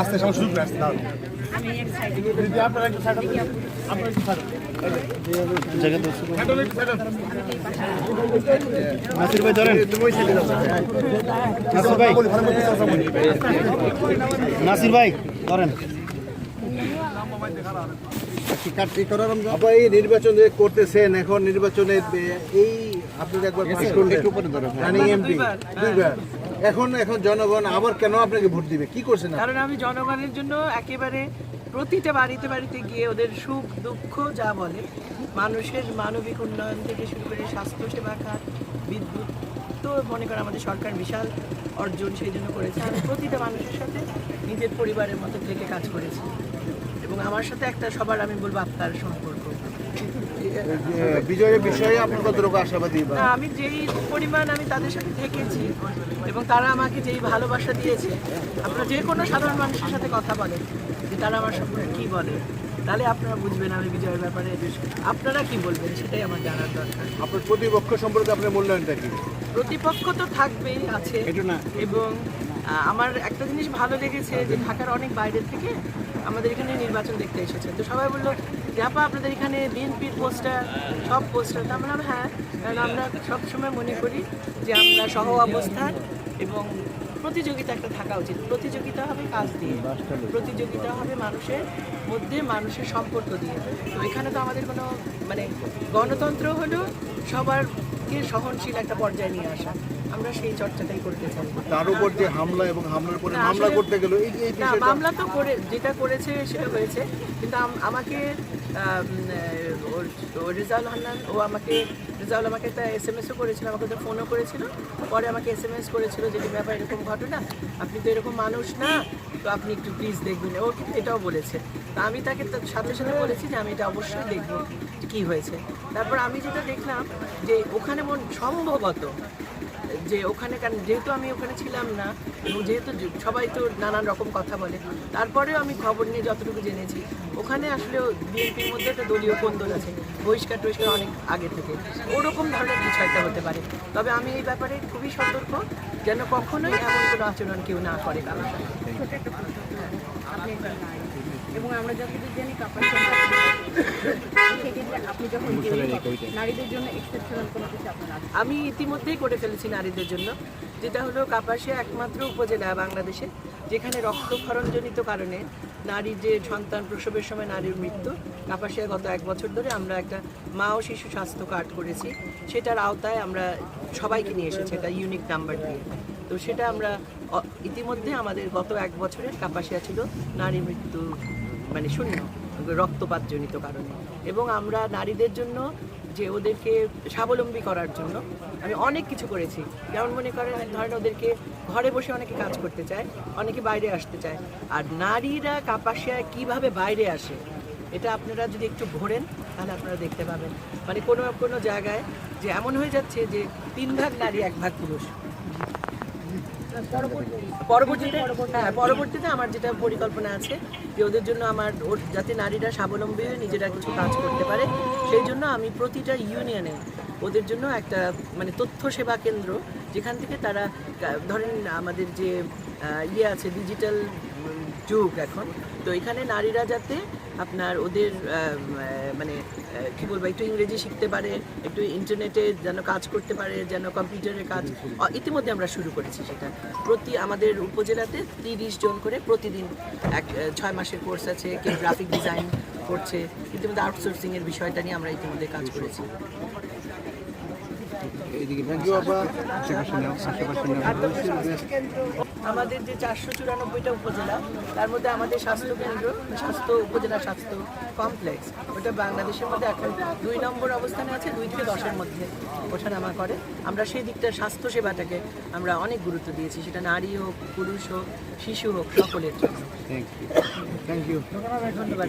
আস্তে শুরু করে আসতে দাও নাসির নাসির ভাই নাসির ভাই ধরেন। আপা এই নির্বাচন যে করতেছেন এখন নির্বাচনে এই আপনাদের একবার পাস করলেন রানিং এমপি দুইবার এখন এখন জনগণ আবার কেন আপনাকে ভোট দিবে? কি করছেন কারণ আমি জনগণের জন্য একেবারে প্রতিটা বাড়িতে বাড়িতে গিয়ে ওদের সুখ দুঃখ যা বলে মানুষের মানবিক উন্নয়ন থেকে শুরু করে স্বাস্থ্যসেবা খাত বিদ্যুৎ তো মনে করেন আমাদের সরকার বিশাল অর্জন সেই জন্য করেছে। আমি প্রতিটা মানুষের সাথে নিজের পরিবারের মতো থেকে কাজ করেছি। এবং আমার সাথে একটা সবার আমি বলব আপনার সম্পর্ক। বিজয়ের বিষয়ে আপনার কতটুকু আশাবাদী না আমি যেই পরিমাণ আমি তাদের সাথে থেকেছি এবং তারা আমাকে যেই ভালোবাসা দিয়েছে আপনারা যে কোনো সাধারণ মানুষের সাথে কথা বলেন যে তারা আমার সম্পর্কে কী বলে তাহলে আপনারা বুঝবেন আমি বিজয়ের ব্যাপারে আপনারা কি বলবেন সেটাই আমার জানার দরকার। আপনার প্রতিপক্ষ সম্পর্কে আপনার মূল্যায়নটা কি? প্রতিপক্ষ তো থাকবেই আছে। এবং আমার একটা জিনিস ভালো লেগেছে যে ঢাকার অনেক বাইরে থেকে আমাদের এখানে নির্বাচন দেখতে এসেছে। তো সবাই বলল আপা আপনাদের এখানে বিএনপির পোস্টার সব পোস্টার? তো আমরা হ্যাঁ। কারণ আমরা সবসময় মনে করি যে আমরা সহ অবস্থান এবং প্রতিযোগিতা একটা থাকা উচিত। প্রতিযোগিতা হবে কাজ দিয়ে প্রতিযোগিতা হবে মানুষের মধ্যে মানুষের সম্পর্ক দিয়ে। তো এখানে তো আমাদের কোনো মানে গণতন্ত্র হলো সবারকে সহনশীল একটা পর্যায়ে নিয়ে আসা। আমরা সেই চর্চাটাই করতে চাই। তার উপর যে হামলা এবং হামলার পরে মামলা করতে গেল এই না মামলা তো করে যেটা করেছে সেটা হয়েছে। কিন্তু আমাকে রেজাউল হান্নান, ও আমাকে, রেজাউল আমাকে একটা এস এম এসও করেছিল, আমাকে তো ফোনও করেছিল। পরে আমাকে এস এম এস করেছিল যে ব্যাপার এরকম ঘটনা? আপনি তো এরকম মানুষ না, তো আপনি একটু প্লিজ দেখবেন। ও কিন্তু এটাও বলেছে। তা আমি তাকে সাথে সাথে বলেছি যে, আমি এটা অবশ্যই দেখব কী হয়েছে। তারপর আমি যেটা দেখলাম যে, ওখানে মন সম্ভবত যে ওখানে কারণ যেহেতু আমি ওখানে ছিলাম না এবং যেহেতু সবাই তো নানান রকম কথা বলে তারপরেও আমি খবর নিয়ে যতটুকু জেনেছি ওখানে আসলে বিএনপির মধ্যে একটা দলীয় কোন্দল আছে বহিষ্কার টহিষ্কার অনেক আগে থেকে। ওরকম ধরনের কিছু একটা হতে পারে। তবে আমি এই ব্যাপারে খুবই সতর্ক যেন কখনোই এমন কোনো আচরণ কেউ না করে নারী এবং আমরা যতদূর জানি সেক্ষেত্রে আপনি যখন নারীদের জন্য এক্সেপশনাল কোনো কিছু আপনার আমি ইতিমধ্যেই করে ফেলেছি নারীদের জন্য, যেটা হলো কাপাসিয়া একমাত্র উপজেলা বাংলাদেশে, যেখানে রক্তক্ষরণজনিত কারণে নারীর যে সন্তান প্রসবের সময় নারীর মৃত্যু, কাপাসিয়া গত এক বছর ধরে আমরা একটা মা ও শিশু স্বাস্থ্য কার্ড করেছি। সেটার আওতায় আমরা সবাইকে নিয়ে এসেছি এটা ইউনিক নাম্বার দিয়ে। তো সেটা আমরা ইতিমধ্যে আমাদের গত এক বছরের কাপাসিয়া ছিল নারী মৃত্যু মানে শূন্য, রক্তপাতজনিত কারণে। এবং আমরা নারীদের জন্য যে ওদেরকে স্বাবলম্বী করার জন্য আমি অনেক কিছু করেছি। যেমন মনে করেন, ধরেন ওদেরকে ঘরে বসে অনেকে কাজ করতে চায়, অনেকে বাইরে আসতে চায়। আর নারীরা কাপাসিয়ায় কীভাবে বাইরে আসে, এটা আপনারা যদি একটু ঘোরেন, তাহলে আপনারা দেখতে পাবেন। মানে কোনো কোনো জায়গায় যে এমন হয়ে যাচ্ছে যে তিন ভাগ নারী, এক ভাগ পুরুষ। পরবর্তীতে হ্যাঁ পরবর্তীতে আমার যেটা পরিকল্পনা আছে যে ওদের জন্য আমার ওর যাতে নারীরা স্বাবলম্বী হয়ে নিজেরা কিছু কাজ করতে পারে, সেই জন্য আমি প্রতিটা ইউনিয়নে ওদের জন্য একটা মানে তথ্য সেবা কেন্দ্র, যেখান থেকে তারা ধরেন আমাদের যে ইয়ে আছে ডিজিটাল যুগ এখন। তো এখানে নারীরা যাতে আপনার ওদের মানে কি বলব একটু ইংরেজি শিখতে পারে একটু ইন্টারনেটে যেন কাজ করতে পারে যেন কম্পিউটারের কাজ ইতিমধ্যে আমরা শুরু করেছি সেটা। প্রতি আমাদের উপজেলাতে তিরিশ জন করে প্রতিদিন এক ছয় মাসের কোর্স আছে কেউ গ্রাফিক ডিজাইন করছে ইতিমধ্যে আউটসোর্সিংয়ের বিষয়টা নিয়ে আমরা ইতিমধ্যে কাজ করেছি। আমাদের যে চারশো চুরানব্বইটা উপজেলা তার মধ্যে আমাদের স্বাস্থ্য কেন্দ্র স্বাস্থ্য উপজেলা স্বাস্থ্য কমপ্লেক্স ওটা বাংলাদেশের মধ্যে এখন দুই নম্বর অবস্থানে আছে দুই থেকে দশের মধ্যে ওঠানামা করে। আমরা সেই দিকটা স্বাস্থ্য সেবাটাকে আমরা অনেক গুরুত্ব দিয়েছি সেটা নারী হোক পুরুষ হোক শিশু হোক সকলের জন্য। থ্যাংক ইউ ধন্যবাদ।